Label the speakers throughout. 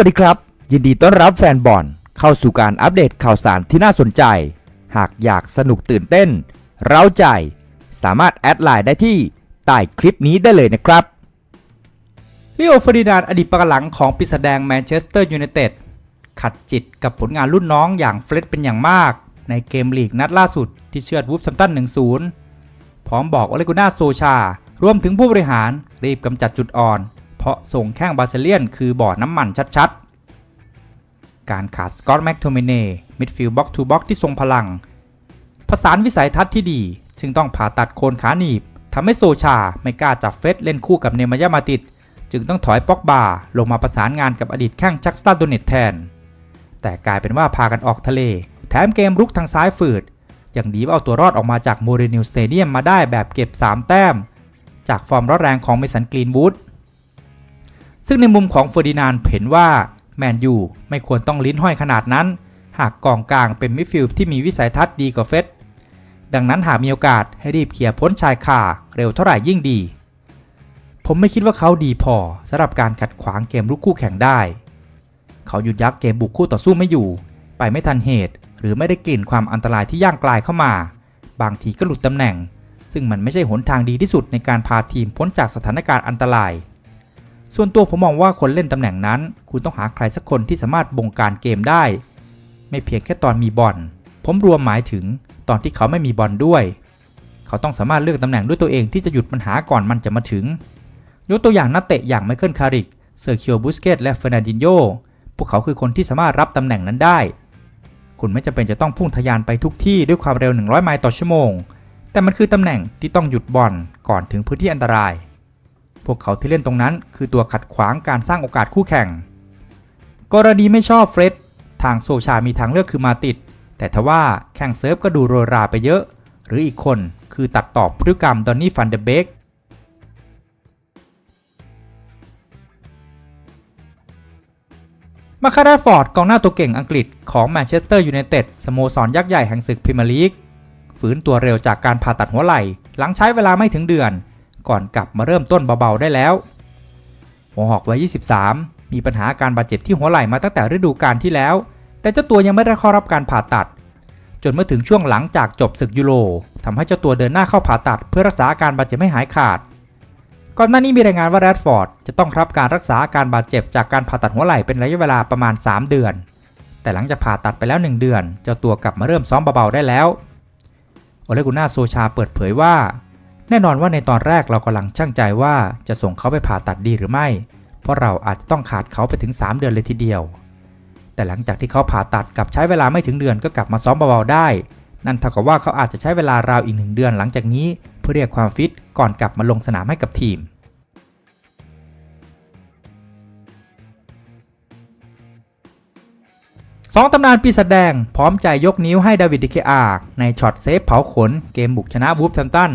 Speaker 1: วัสดีครับ ยินดีต้อนรับแฟนบอลเข้าสู่การอัปเดตข่าวสารที่น่าสนใจ หากอยากสนุกตื่นเต้น เร้าใจ สามารถแอดไลน์ได้ที่ใต้คลิปนี้ได้เลยนะครับ
Speaker 2: ลิโอฟอร์ดินานอดีตปะหลังของปีศาจแดงแมนเชสเตอร์ยูไนเต็ดขัดจิตกับผลงานรุ่นน้องอย่างเฟร็ดเป็นอย่างมาก ในเกมลีกนัดล่าสุดที่เชือดวูฟแซมตัน 1-0 พร้อมบอกโอเลกุน่าโซชา รวมถึงผู้บริหารรีบกำจัดจุดอ่อน ราะส่งแข้งบาเซเลียน คือบ่อน้ำมันชัดๆ การขาดสกอตแม็กโทเมเน่มิดฟิลด์บ็อกทูบ็อกที่ทรงพลัง ผสานวิสัยทัศน์ที่ดี ซึ่งต้องผ่าตัดโคนขาหนีบทำให้โซชาไม่กล้าจับเฟสเล่นคู่กับเนมายามาติด จึงต้องถอยป็อกบาลงมาประสานงานกับอดีตแข้งชักสตาร์โดเนตแทน แต่กลายเป็นว่าพากันออกทะเล แถมเกมรุกทางซ้ายฝืดอย่างดีว่าเอาตัวรอดออกมาจากโมเรนิลสเตเดียมมาได้แบบเก็บ 3 แต้ม จากฟอร์มร้อนแรงของเมสันกรีนวูด ซึ่งในมุมของเฟอร์ดินานด์เห็นว่าแมนยูไม่ควรต้องลิ้นห้อยขนาดนั้น หากกองกลางเป็นมิดฟิลด์ที่มีวิสัยทัศน์ดีกว่าเฟสดังนั้นหากมีโอกาสให้รีบเคลียร์พ้นชายคาเร็วเท่าไหร่ยิ่งดี ผมไม่คิดว่าเขาดีพอสำหรับการขัดขวางเกมลุกคู่แข่งได้ เขาหยุดยั้งเกมบุกคู่ต่อสู้ไม่อยู่ ไปไม่ทันเหตุ หรือไม่ได้กลิ่นความอันตรายที่ย่างกลายเข้ามา บางทีก็หลุดตำแหน่ง ซึ่งมันไม่ใช่หนทางดีที่สุดในการพาทีมพ้นจากสถานการณ์อันตราย ส่วนตัวผมมองว่าคนเล่นตำแหน่งนั้น คุณต้องหาใครสักคนที่สามารถบงการเกมได้ ไม่เพียงแค่ตอนมีบอลผมรวมหมายถึงตอนที่เขาไม่มีบอลด้วย เขาต้องสามารถเลือกตำแหน่งด้วยตัวเองที่จะหยุดปัญหาก่อนมันจะมาถึง ยกตัวอย่างนักเตะอย่างไมเคิลคาริกเซอร์เคียวบุสเกตและเฟอร์นันดินโยพวกเขาคือคนที่สามารถรับตำแหน่งนั้นได้ คุณไม่จำเป็นจะต้องพุ่งทะยานไปทุกที่ด้วยความเร็ว 100 ไมล์ต่อชั่วโมง แต่มันคือตำแหน่งที่ต้องหยุดบอลก่อนถึงพื้นที่อันตราย พวกเขาที่เล่นตรงนั้น คือตัวขัดขวางการสร้างโอกาสคู่แข่ง กรณีไม่ชอบเฟร็ดทางโซชามีทางเลือกคือมาติด แต่ทว่าแข่งเซิร์ฟก็ดูโรยราไปเยอะ หรืออีกคนคือตัดต่อพฤติกรรมดอนนี่ฟันเดเบกมาคาราฟอร์ดกองหน้าตัวเก่งอังกฤษของแมนเชสเตอร์ยูไนเต็ดสโมสรยักษ์ใหญ่แห่งศึกพรีเมียร์ลีก ฝืนตัวเร็วจากการผ่าตัดหัวไหล่ หลังใช้เวลาไม่ถึงเดือน ก่อนกลับมาเริ่มต้นเบาๆได้แล้ว หัวหอกวัย 23 มีปัญหาการบาดเจ็บที่หัวไหล่มาตั้งแต่ฤดูกาลที่แล้ว แต่เจ้าตัวยังไม่ได้เข้ารับการผ่าตัด จนเมื่อถึงช่วงหลังจากจบศึกยูโรทำให้เจ้าตัวเดินหน้าเข้าผ่าตัด เพื่อรักษาอาการบาดเจ็บให้หายขาด ก่อนหน้านี้มีรายงานว่าแรดฟอร์ดจะต้องรับการรักษาอาการบาดเจ็บจากการผ่าตัดหัวไหล่เป็นระยะเวลาประมาณ 3 เดือน แต่หลังจากผ่าตัดไปแล้ว 1 เดือน เจ้าตัวกลับมาเริ่มซ้อมเบาๆได้แล้วโอเลกุน่าโซชาเปิดเผยว่า แน่นอนว่าในตอนแรกเรากำลังช่างใจว่าจะส่งเขาไปผ่าตัดดีหรือไม่ เพราะเราอาจจะต้องขาดเขาไปถึง 3 เดือนเลยทีเดียว แต่หลังจากที่เขาผ่าตัดกับใช้เวลาไม่ถึงเดือนก็กลับมาซ้อมเบาๆได้ นั่นเท่ากับว่าเขาอาจจะใช้เวลาราวอีกหนึ่งเดือนหลังจากนี้ เพื่อเรียกความฟิตก่อนกลับมาลงสนามให้กับทีมสองตำนานปีศาจแดงพร้อมใจยกนิ้วให้ดาวิดดิเคอาในช็อตเซฟเผาขนเกมบุกชนะวูฟแฮมตัน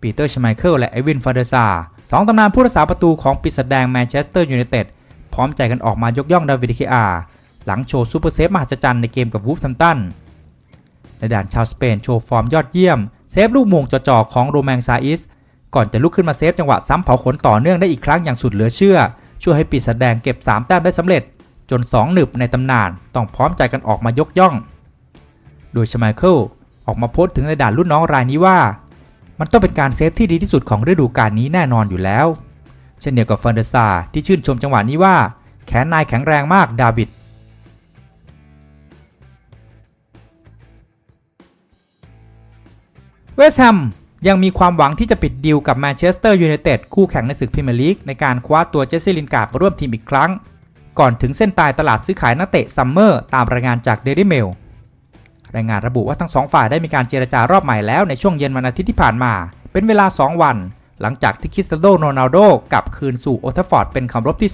Speaker 2: ปีเตอร์ชไมเคิลและเอวินฟาเดซาสองตำนานผู้รักษาประตูของปีศาจแดงแมนเชสเตอร์ยูไนเต็ดพร้อมใจกันออกมายกย่องดาวิดเคอาหลังโชว์ซูเปอร์เซฟมหัศจรรย์ในเกมกับวูฟแฮมตันในด่านชาวสเปนโชว์ฟอร์มยอดเยี่ยม เซฟลูกมงจ่อๆของโรแมงซาอิส ก่อนจะลุกขึ้นมาเซฟจังหวะซ้ำเผาขนต่อเนื่องได้อีกครั้งอย่างสุดเหลือเชื่อ ช่วยให้ปีศาจแดงเก็บ 3 แต้มได้สำเร็จ จน 2 หนึบในตำนานต้องพร้อมใจกันออกมายกย่อง โดยชไมเคิลออกมาโพสต์ถึงในด่านรุ่นน้องรายนี้ว่า มันต้องเป็นการเซฟที่ดีที่สุดของฤดูกาลนี้แน่นอนอยู่แล้ว เช่นเดียวกับฟันเดอร์ซาที่ชื่นชมจังหวะนี้ว่า แขนนายแข็งแรงมากดาวิดเวสแฮมยังมีความหวังที่จะปิดดีลกับแมนเชสเตอร์ยูไนเต็ดคู่แข่งในศึกพรีเมียร์ลีกในการคว้าตัวเจสซี่ลินการ์ดมาร่วมทีมอีกครั้ง ก่อนถึงเส้นตายตลาดซื้อขายนักเตะซัมเมอร์ตามรายงานจากเดลิเมล รายงานระบุว่าทั้งสองฝ่ายได้มีการเจรจารอบใหม่แล้วในช่วงเย็นวันอาทิตย์ที่ผ่านมา เป็นเวลา 2 วัน หลังจากที่คริสตโดโรนัลโดกลับคืนสู่โอทัฟฟอร์ดเป็นคำรบที่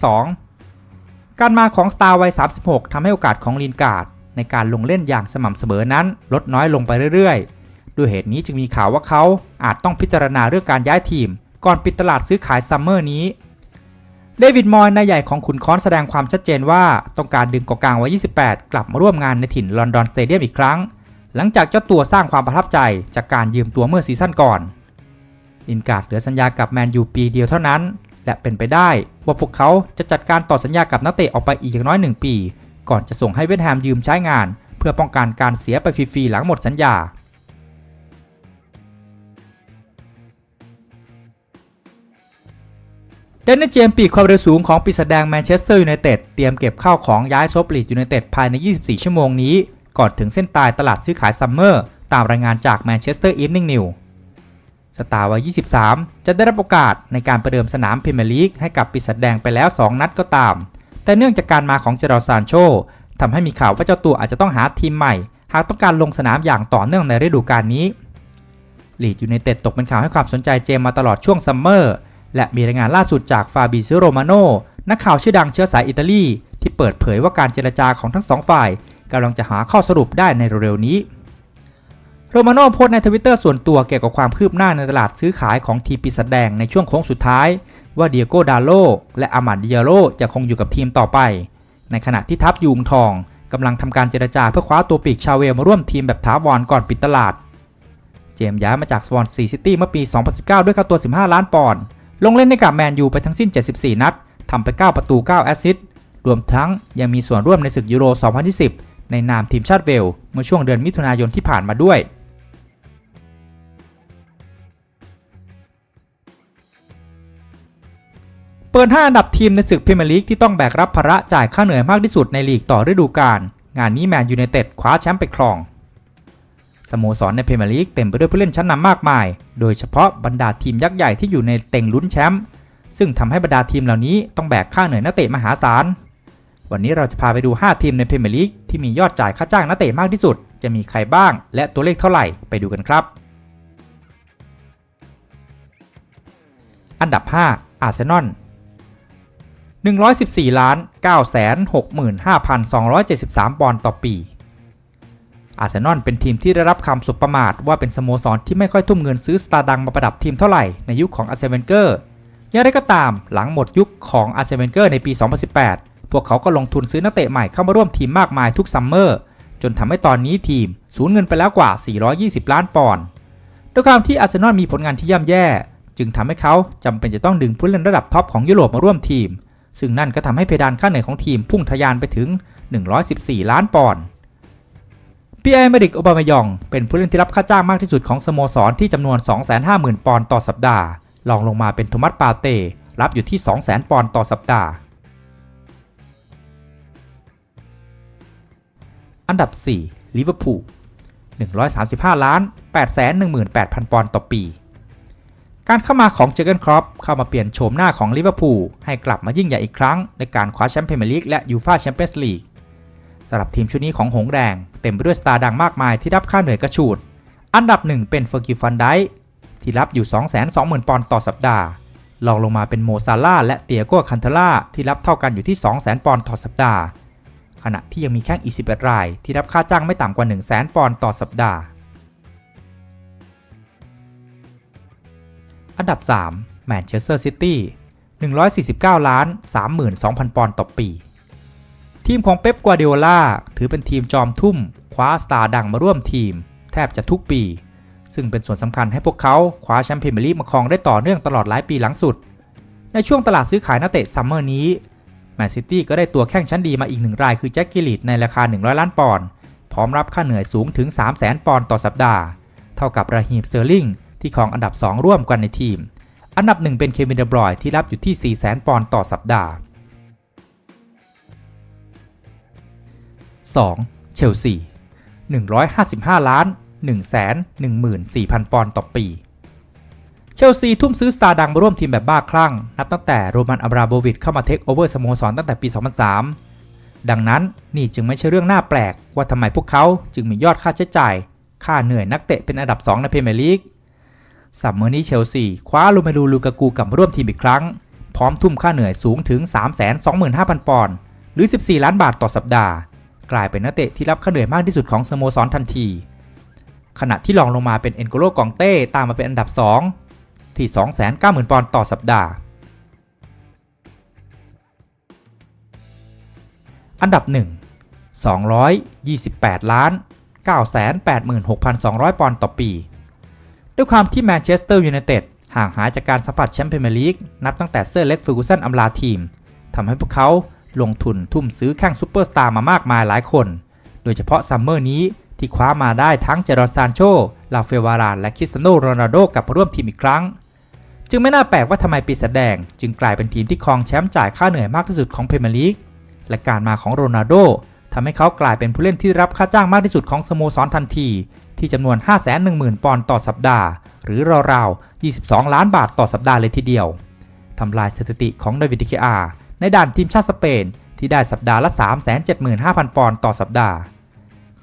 Speaker 2: 2 การมาของสตาร์วัย 36 ทำให้โอกาสของลินการ์ดในการลงเล่นอย่างสม่ำเสมอนั้น ลดน้อยลงไปเรื่อยๆ ด้วยเหตุนี้จึงมีข่าวว่าเขาอาจต้องพิจารณาเรื่องการย้ายทีม ก่อนปิดตลาดซื้อขายซัมเมอร์นี้ เดวิดมอยนายใหญ่ของขุนค้อนแสดงความชัดเจนว่าต้องการดึงกองกลางวัย 28 กลับมาร่วมงานในถิ่นลอนดอนสเตเดียมอีกครั้ง หลังจากเจ้าตัวสร้างความประทับใจจากการยืมตัวเมื่อซีซั่นก่อนลินการ์ดเหลือสัญญากับแมนยูปีเดียวเท่านั้น และเป็นไปได้ว่าพวกเขาจะจัดการต่อสัญญากับนักเตะออกไปอีกอย่างน้อย 1 ปี ก่อนจะส่งให้เวสต์แฮมยืมใช้งาน เพื่อป้องกันการเสียไปฟรีๆหลังหมดสัญญา เดนนิสเจมปีกความเร็วสูงของปีศาจแดงแมนเชสเตอร์ยูไนเต็ดเตรียมเก็บข้าวของย้ายซบลีดยูไนเต็ดภายใน 24 ชั่วโมงนี้ ก่อนถึงเส้นตายตลาดซื้อขายซัมเมอร์ ตามรายงานจากแมนเชสเตอร์อีฟนิ่งนิวสตาร์วัย 23 จะได้รับโอกาสในการประเดิมสนามพรีเมียร์ลีกให้กับปีศาจแดงไปแล้ว 2 นัดก็ตาม แต่เนื่องจากการมาของเจอร์ซานโชทำให้มีข่าวว่าเจ้าตัวอาจจะต้องหาทีมใหม่ หากต้องการลงสนามอย่างต่อเนื่องในฤดูกาลนี้ลีดยูไนเต็ดตกเป็นข่าวให้ความสนใจเจมมาตลอดช่วงซัมเมอร์ และมีรายงานล่าสุดจากฟาบิซิโรมาโนนักข่าวชื่อดังเชื้อสายอิตาลีที่เปิดเผยว่าการเจรจาของทั้งสองฝ่ายกำลังจะหาข้อสรุปได้ในเร็วๆนี้โรมาโนโพสในทวิตเตอร์ส่วนตัวเกี่ยวกับความคืบหน้าในตลาดซื้อขายของทีมปีศาจแดงในช่วงโค้งสุดท้าย ว่าเดียโกดาโลและอามาดดิยาโลจะคงอยู่กับทีมต่อไป ในขณะที่ทัพยูงทองกำลังทำการเจรจาเพื่อคว้าตัวปีกชาวเวลมาร่วมทีมแบบถาวรก่อนปิดตลาด เจมย้ายมาจากสวอนซีซิตี้เมื่อปี 2019 ด้วยค่าตัว 15 ล้านปอนด์ ลงเล่นในกับแมนยูไปทั้งสิ้น 74 นัดทำไป 9 ประตู 9 แอสซิสต์รวมทั้งยังมีส่วนร่วมในศึกยูโร 2020 ในนามทีมชาติเวลเมื่อช่วงเดือนมิถุนายนที่ผ่านมาด้วย เปิด 5 อันดับทีมในศึกพรีเมียร์ลีกที่ต้องแบกรับภาระจ่ายค่าเหนื่อยมากที่สุดในลีกต่อฤดูกาลงานนี้แมนยูไนเต็ดคว้าแชมป์ไปครอง สโมสรในพรีเมียร์ลีกเต็มไปด้วยผู้เล่นชั้นนำมากมาย โดยเฉพาะบรรดาทีมยักษ์ใหญ่ที่อยู่ในเต็งลุ้นแชมป์ ซึ่งทำให้บรรดาทีมเหล่านี้ต้องแบกค่าเหนื่อยนักเตะมหาศาล วันนี้เราจะพาไปดู 5 ทีมในพรีเมียร์ลีกที่มียอดจ่ายค่าจ้างนักเตะมากที่สุด จะมีใครบ้าง และตัวเลขเท่าไหร่ ไปดูกันครับ อันดับ 5 อาร์เซนอล114ล้าน965,273 ปอนด์ต่อปี อาร์เซนอลเป็นทีมที่ได้รับคำสบประมาทว่าเป็นสโมสรที่ไม่ค่อยทุ่มเงินซื้อสตาร์ดังมาประดับทีมเท่าไหร่ในยุคของอาร์เซนเวนเกอร์อย่างไรก็ตามหลังหมดยุคของอาร์เซนเวนเกอร์ในปี 2018 พวกเขาก็ลงทุนซื้อนักเตะใหม่เข้ามาร่วมทีมมากมายทุกซัมเมอร์จนทำให้ตอนนี้ทีมสูญเงินไปแล้วกว่า 420 ล้านปอนด์ด้วยความที่อาร์เซนอลมีผลงานที่ย่ำแย่ จึงทำให้เขาจำเป็นจะต้องดึงผู้เล่นระดับท็อปของยุโรปมาร่วมทีม ซึ่งนั่นก็ทำให้เพดานค่าเหนื่อยของทีมพุ่งทะยานไปถึง 114 ล้านปอนด์ ปีไอเมริกโอบามายอง เป็นผู้เล่นที่รับค่าจ้างมากที่สุดของสโมสรที่จำนวน 250,000 ปอนด์ต่อสัปดาห์ รองลงมาเป็นโทมัสปาเต้รับอยู่ที่ 200,000 ปอนด์ต่อสัปดาห์ อันดับ 4 ลิเวอร์พูล 135 ล้าน 818,000 ปอนด์ต่อปี การเข้ามาของเจอร์เกนครอปเข้ามาเปลี่ยนโฉมหน้าของลิเวอร์พูลให้กลับมายิ่งใหญ่อีกครั้งในการคว้าแชมป์พรีเมียร์ลีกและยูฟ่าแชมเปี้ยนส์ลีก สำหรับทีมชุดนี้ของหงแดง เต็มไปด้วยสตาร์ดังมากมายที่รับค่าเหนื่อยกระฉูด อันดับหนึ่งเป็นเฟอร์กิฟันไดที่รับอยู่ 220,000 ปอนด์ต่อสัปดาห์รองลงมาเป็นโมซาล่าและเตียโกคันเทล่าที่รับเท่ากันอยู่ที่ 200,000 ปอนด์ต่อสัปดาห์ ขณะที่ยังมีแข้งอีก11ราย ที่รับค่าจ้างไม่ต่ำกว่า 100,000 ปอนด์ต่อสัปดาห์ อันดับ3แมนเชสเตอร์ซิตี้149 ล้าน 32,000 ปอนด์ต่อปี ทีมของเป๊ปกัวเดโอล่าถือเป็นทีมจอมทุ่ม คว้าสตาร์ดังมาร่วมทีม แทบจะทุกปี ซึ่งเป็นส่วนสำคัญให้พวกเขาคว้าแชมเป์พรีเมียร์ลีกมาครองได้ต่อเนื่องตลอดหลายปีหลังสุด ในช่วงตลาดซื้อขายนักเตะซัมเมอร์นี้แมนซิตี้ก็ได้ตัวแข้งชั้นดีมาอีกหนึ่งรายคือแจ็คกิลิตในราคา 100 ล้านปอนด์พร้อมรับค่าเหนื่อยสูงถึง 300,000 ปอนด์ต่อสัปดาห์ เท่ากับราฮีมเซอร์ลิงที่ครองอันดับ 2 ร่วมกันในทีม อันดับ 1 เป็นเควินเดบรอยที่รับอยู่ที่ 400,000 ปอนด์ต่อสัปดาห์ 2. เชลซี 155 ล้าน 114,000 ปอนด์ต่อปี เชลซีทุ่มซื้อสตาร์ดังมาร่วมทีมแบบบ้าคลั่ง นับตั้งแต่โรมันอับราโบวิชเข้ามาเทคโอเวอร์สโมสรตั้งแต่ปี 2003 ดังนั้นนี่จึงไม่ใช่เรื่องน่าแปลก ว่าทำไมพวกเขาจึงมียอดค่าใช้จ่าย ค่าเหนื่อยนักเตะเป็นอันดับ 2 ในพรีเมียร์ลีกซัมเมอร์นี้เชลซีคว้าลูเมลูลูกากูกลับมาร่วมทีมอีกครั้ง พร้อมทุ่มค่าเหนื่อยสูงถึง 325,000 ปอนด์หรือ 14 ล้านบาทต่อสัปดาห์ กลายเป็นนักเตะที่รับค่าเหนื่อยมากที่สุดของสโมสรทันที ขณะที่รองลงมาเป็นเอ็นโกโลกองเต้ตามมาเป็นอันดับ 2 ที่ 290,000 ปอนด์ต่อสัปดาห์ อันดับ 1 228 ล้าน 986,200 ปอนด์ต่อปี ด้วยความที่แมนเชสเตอร์ยูไนเต็ดห่างหายจากการสัมผัสแชมป์พรีเมียร์ลีกนับตั้งแต่เซอร์เล็กฟอร์กูสันอำลาทีมทำให้พวกเขา ลงทุนทุ่มซื้อแข้งซูเปอร์สตาร์มามากมายหลายคน โดยเฉพาะซัมเมอร์นี้ที่คว้ามาได้ทั้งเจรอซานโช ลาเฟวาราน และคริสเตยโนโรนัลโดกับร่วมทีมอีกครั้ง จึงไม่น่าแปลกว่าทำไมปีศาจแดง จึงกลายเป็นทีมที่ครองแชมป์จ่ายค่าเหนื่อยมากที่สุดของพรีเมียร์ลีก และการมาของโรนัลโดทำให้เขากลายเป็นผู้เล่นที่รับค่าจ้างมากที่สุดของสโมสรทันที ที่จำนวน 510,000 ปอนด์ต่อสัปดาห์ หรือราวๆ 22 ล้านบาทต่อสัปดาห์เลยทีเดียวทำลายสถิติของเดวิดดิเคอา ในด่านทีมชาติสเปน ที่ได้สัปดาห์ละ 375,000 ปอนด์ต่อสัปดาห์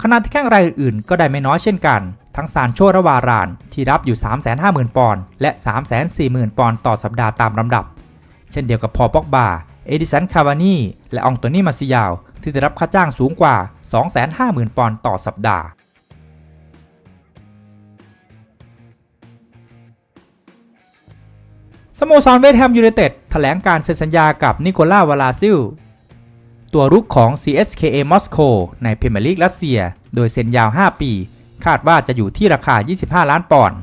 Speaker 2: ขณะที่แข้งรายอื่นๆ ก็ได้ไม่น้อยเช่นกัน ทั้งซานโชระวาราน ที่รับอยู่ 350,000 ปอนด์และ 340,000 ปอนด์ต่อสัปดาห์ตามลำดับ เช่นเดียวกับพอป็อกบา เอดิสัน คาวานีและอองโตนีมาซิยาว ที่ได้รับค่าจ้างสูงกว่า 250,000 ปอนด์ต่อสัปดาห์ สโมสรเวสต์แฮมยูไนเต็ดแถลงการเซ็นสัญญากับนิโคล่าวลาซิล ตัวรุกของ CSKA มอสโกในพรีเมียร์ลีกรัสเซีย โดยเซ็นยาว 5 ปี คาดว่าจะอยู่ที่ราคา 25 ล้านปอนด์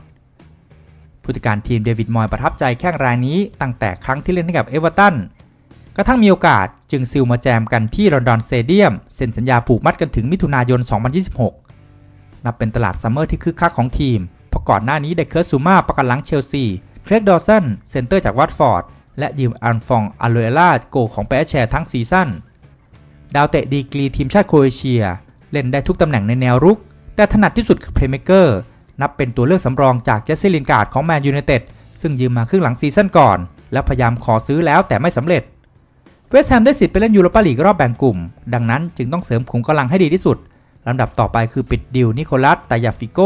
Speaker 2: ผู้จัดการทีมเดวิดมอยประทับใจแข้งรายนี้ตั้งแต่ครั้งที่เล่นให้กับเอเวอร์ตันกระทั่งมีโอกาสจึงซิลมาแจมกันที่ลอนดอนสเตเดียมเซ็นสัญญาผูกมัดกันถึงมิถุนายน 2026 นับเป็นตลาดซัมเมอร์ที่คึกคักของทีมเพราะก่อนหน้านี้ได้เคิร์สซูมาประกันหลังเชลซี รกดอสันเซนเตอร์จากวัตฟอร์ด และยืมอันฟองอัลโลเอล่าโกของแปแชร์ทั้งซีซั่น ดาวเตะดีกรีทีมชาติโครเอเชีย เล่นได้ทุกตำแหน่งในแนวรุก แต่ถนัดที่สุดคือเพลย์เม k เกอร์นับเป็นตัวเลือกสำรองจากเจสซี่ลินการ์ดของแมนยูไนเต็ดซึ่งยืมมาครึ่งหลังซีซั่นก่อน และพยายามขอซื้อแล้วแต่ไม่สำเร็จเวสต์แฮมได้สิทธิ์ไปเล่นยูโรปาลีกรอบแบ่งกลุ่ม ดังนั้นจึงต้องเสริมขุมกำลังให้ดีที่สุดลำดับต่อไปคือปิดดิวนิโคลัสตายาฟิโก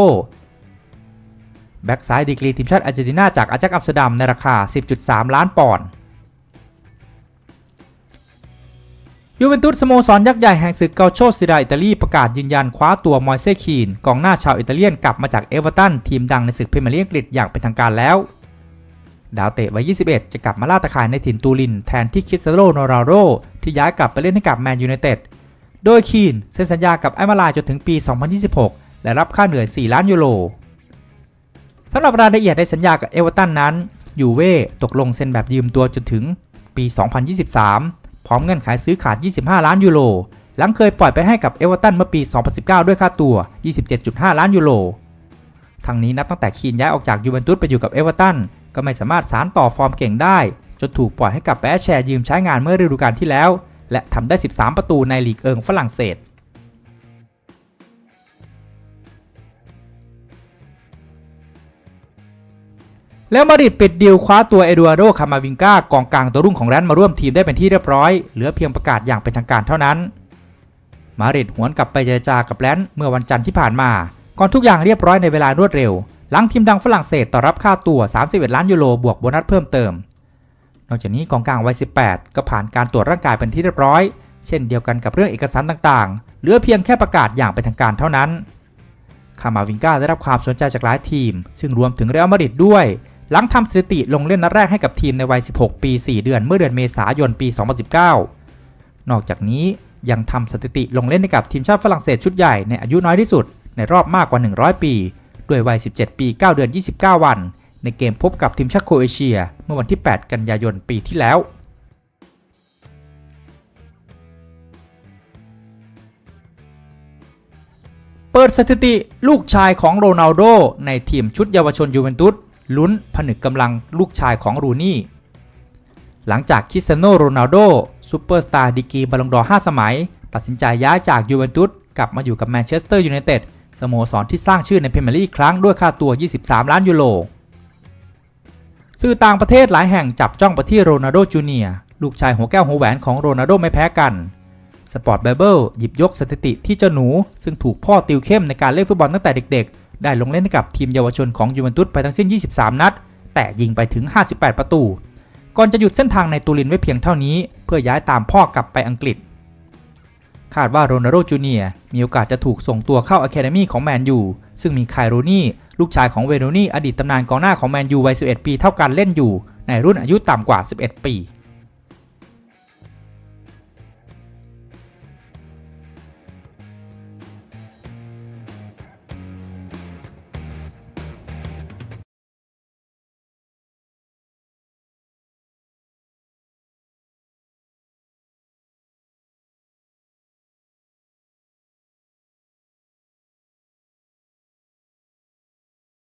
Speaker 2: แบ็กซ้ายดีกรีทีมชาติอาร์เจนตินาจากอาจักอัมสเตอร์ดัมในราคา 10.3 ล้านปอนด์ยูเวนตุสสโมสรยักษ์ใหญ่แห่งศึกเกาโชซิราอิตาลีประกาศยืนยันคว้าตัวมอยเซคีนกองหน้าชาวอิตาเลียนกลับมาจากเอเวอร์ตันทีมดังในศึกพรีเมียร์ลีกอังกฤษอย่างเป็นทางการแล้ว ดาวเตะวัย 21 จะกลับมาล่าตะข่ายในถิ่นตูรินแทนที่คิสเตโรโนราโดที่ย้ายกลับไปเล่นให้กับแมนยูไนเต็ด โดยคีนเซ็นสัญญากับไอมาลาจนถึงปี 2026 และรับค่าเหนื่อย 4 ล้านยูโร สำหรับรายละเอียดในสัญญากับเอเวอร์ตันนั้นยูเว่ตกลงเซ็นแบบยืมตัวจนถึงปี 2023 พร้อมเงื่อนไขซื้อขาด 25 ล้านยูโร หลังเคยปล่อยไปให้กับเอเวอร์ตันเมื่อปี 2019 ด้วยค่าตัว 27.5 ล้านยูโร ทั้งนี้นับตั้งแต่คีนย้ายออกจากยูเวนตุสไปอยู่กับเอเวอร์ตันก็ไม่สามารถสารต่อฟอร์มเก่งได้ จนถูกปล่อยให้กับแปะแชร์ยืมใช้งานเมื่อฤดูกาลที่แล้ว และทำได้ 13 ประตูในลีกเอิงฝรั่งเศส แล้วมาดริดปิดดีลคว้าตัวเอดูอาร์โดคามาวิงกากองกลางตัวรุ่งของแรนมาร่วมทีมได้เป็นที่เรียบร้อย เหลือเพียงประกาศอย่างเป็นทางการเท่านั้น มาดริดหวนกลับไปเจรจากับแรนเมื่อวันจันทร์ที่ผ่านมา ก่อนทุกอย่างเรียบร้อยในเวลารวดเร็ว หลังทีมดังฝรั่งเศสต่อรับค่าตัว 31 ล้านยูโรบวกโบนัสเพิ่มเติม นอกจากนี้กองกลางวัย 18 ก็ผ่านการตรวจร่างกายเป็นที่เรียบร้อย เช่นเดียวกันกับเรื่องเอกสารต่างๆ เหลือเพียงแค่ประกาศอย่างเป็นทางการเท่านั้น คามาวิงกาได้รับความสนใจจากหลายทีม ซึ่งรวมถึงเรอัลมาดริดด้วย หลังทำสถิติลงเล่นนัดแรกให้กับทีมในวัย 16 ปี 4 เดือนเมื่อเดือนเมษายนปี 2019 นอกจากนี้ยังทำสถิติลงเล่นให้กับทีมชาติฝรั่งเศสชุดใหญ่ในอายุน้อยที่สุด ในรอบมากกว่า 100 ปี ด้วยวัย 17 ปี 9 เดือน 29 วัน ในเกมพบกับทีมชาติโครเอเชีย เมื่อวันที่ 8 กันยายนปีที่แล้วเปิดสถิติลูกชายของโรนัลโดในทีมชุดเยาวชนยูเวนตุส ลุ้นผนึกกำลังลูกชายของรูนี่ หลังจากคิสเตโนโรนัลโดซูเปอร์สตาร์ดีกีบอลลงดอร์5สมัย ตัดสินใจย้ายจากยูเวนตุสกลับมาอยู่กับแมนเชสเตอร์ยูไนเต็ดสโมสรที่สร้างชื่อในพรีเมียร์ลีกครั้งด้วยค่าตัว 23 ล้านยูโรสื่อต่างประเทศหลายแห่งจับจ้องไปที่โรนัลโดจูเนียร์ลูกชายหัวแก้วหัวแหวนของโรนัลโดไม่แพ้กันสปอร์ตไบเบิลหยิบยกสถิติที่เจ้าหนู ซึ่งถูกพ่อติวเข้มในการเล่นฟุตบอลตั้งแต่เด็กๆ ได้ลงเล่นให้กับทีมเยาวชนของยูเวนตุสไปทั้งสิ้น 23 นัด แต่ยิงไปถึง 58 ประตู ก่อนจะหยุดเส้นทางในตูรินไว้เพียงเท่านี้ เพื่อย้ายตามพ่อกลับไปอังกฤษ คาดว่าโรนัลโดจูเนียร์มีโอกาสจะถูกส่งตัวเข้าอะคาเดมี่ของแมนยูซึ่งมีไคโรนี่ลูกชายของเวโรนี่อดีตตำนานกองหน้าของแมนยูวัย 11 ปีเท่ากันเล่นอยู่ ในรุ่นอายุต่ำกว่า 11 ปี